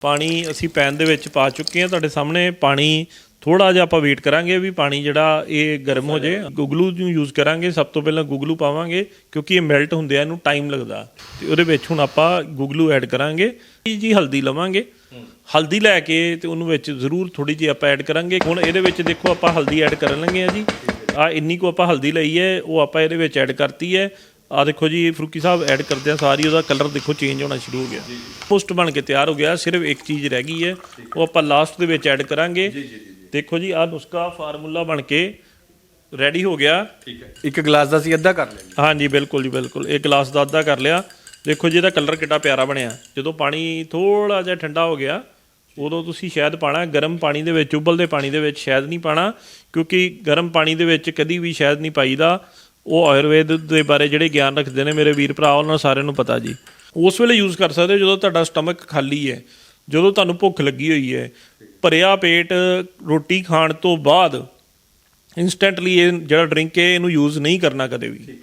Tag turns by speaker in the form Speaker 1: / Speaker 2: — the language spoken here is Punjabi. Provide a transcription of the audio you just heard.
Speaker 1: ਪਾਣੀ ਅਸੀਂ ਪੈਨ ਦੇ ਵਿੱਚ ਪਾ ਚੁੱਕੇ ਹਾਂ। ਤੁਹਾਡੇ ਸਾਹਮਣੇ ਪਾਣੀ ਥੋੜਾ ਜਿਹਾ ਆਪਾਂ ਵੇਟ ਕਰਾਂਗੇ ਵੀ ਪਾਣੀ ਜਿਹੜਾ ਇਹ ਗਰਮ ਹੋ ਜੇ। ਗੁਗਲੂ ਨੂੰ ਯੂਜ਼ ਕਰਾਂਗੇ। ਸਭ ਤੋਂ ਪਹਿਲਾਂ ਗੁਗਲੂ ਪਾਵਾਂਗੇ ਕਿਉਂਕਿ ਇਹ ਮੈਲਟ ਹੁੰਦੇ ਆ, ਇਹਨੂੰ ਟਾਈਮ ਲੱਗਦਾ। ਤੇ ਉਹਦੇ ਵਿੱਚ ਹੁਣ ਆਪਾਂ ਗੁਗਲੂ ਐਡ ਕਰਾਂਗੇ। ਜੀ ਹਲਦੀ ਲਵਾਂਗੇ। ਹਲਦੀ ਲੈ ਕੇ ਤੇ ਉਹਨੂੰ ਵਿੱਚ ਜ਼ਰੂਰ ਥੋੜੀ ਜਿਹੀ ਆਪਾਂ ਐਡ ਕਰਾਂਗੇ। ਹੁਣ ਇਹਦੇ ਵਿੱਚ ਦੇਖੋ ਆਪਾਂ ਹਲਦੀ ਐਡ ਕਰਨ ਲੱਗੇ ਆ ਜੀ। ਆ ਇੰਨੀ ਕੋ ਆਪਾਂ ਹਲਦੀ ਲਈ ਹੈ, ਉਹ ਆਪਾਂ ਇਹਦੇ ਵਿੱਚ ਐਡ ਕਰਤੀ ਹੈ। ਆ ਦੇਖੋ ਜੀ ਫਰੂਕੀ ਸਾਹਿਬ ਐਡ ਕਰਦੇ ਆ ਸਾਰੀ ਉਹਦਾ ਕਲਰ ਦੇਖੋ ਚੇਂਜ ਹੋਣਾ ਸ਼ੁਰੂ ਹੋ ਗਿਆ। ਪੋਸਟ ਬਣ ਕੇ ਤਿਆਰ ਹੋ ਗਿਆ ਸਿਰਫ ਇੱਕ ਚੀਜ਼ ਰਹਿ ਗਈ ਹੈ ਉਹ ਆਪਾਂ ਲਾਸਟ ਦੇ ਵਿੱਚ ਐਡ ਕਰਾਂਗੇ। ਦੇਖੋ ਜੀ ਆ ਨੁਸਖਾ ਫਾਰਮੂਲਾ ਬਣ ਕੇ ਰੈਡੀ ਹੋ ਗਿਆ।
Speaker 2: ਠੀਕ ਹੈ। ਇੱਕ ਗਲਾਸ ਦਾ ਅਸੀਂ ਅੱਧਾ ਕਰ ਲੈਂਦੇ
Speaker 1: ਹਾਂਜੀ ਬਿਲਕੁਲ ਜੀ ਬਿਲਕੁਲ। ਇਹ ਗਲਾਸ ਦਾ ਅੱਧਾ ਕਰ ਲਿਆ। ਦੇਖੋ ਜੀ ਇਹਦਾ ਕਲਰ ਕਿੱਡਾ ਪਿਆਰਾ ਬਣਿਆ। ਜਦੋਂ ਪਾਣੀ ਥੋੜਾ ਜਿਹਾ ਠੰਡਾ ਹੋ ਗਿਆ ਉਦੋਂ ਤੁਸੀਂ ਸ਼ਾਇਦ ਪਾਣਾ ਗਰਮ ਪਾਣੀ ਦੇ ਵਿੱਚ ਉਬਲਦੇ ਪਾਣੀ ਦੇ ਵਿੱਚ ਸ਼ਾਇਦ ਨਹੀਂ ਪਾਣਾ ਕਿਉਂਕਿ ਗਰਮ ਪਾਣੀ ਦੇ ਵਿੱਚ ਕਦੀ ਵੀ ਸ਼ਾਇਦ ਨਹੀਂ ਪਾਈਦਾ। ਉਹ ਆਯੁਰਵੇਦ ਦੇ ਬਾਰੇ ਜਿਹੜੇ ਗਿਆਨ ਰੱਖਦੇ ਨੇ, ਮੇਰੇ ਵੀਰ ਭਰਾ, ਉਹਨਾਂ ਸਾਰਿਆਂ ਨੂੰ ਪਤਾ ਜੀ। ਉਸ ਵੇਲੇ ਯੂਜ਼ ਕਰ ਸਕਦੇ ਹੋ, ਜਦੋਂ ਤੁਹਾਡਾ ਸਟਮਕ ਖਾਲੀ ਹੈ, ਜਦੋਂ ਤੁਹਾਨੂੰ ਭੁੱਖ ਲੱਗੀ ਹੋਈ ਹੈ, ਭਰਿਆ ਪੇਟ, ਰੋਟੀ ਖਾਣ ਤੋਂ ਬਾਅਦ ਇਨਸਟੈਂਟਲੀ ਇਹ ਜਿਹੜਾ ਡਰਿੰਕ ਹੈ, ਇਹਨੂੰ ਯੂਜ਼ ਨਹੀਂ ਕਰਨਾ ਕਦੇ ਵੀ।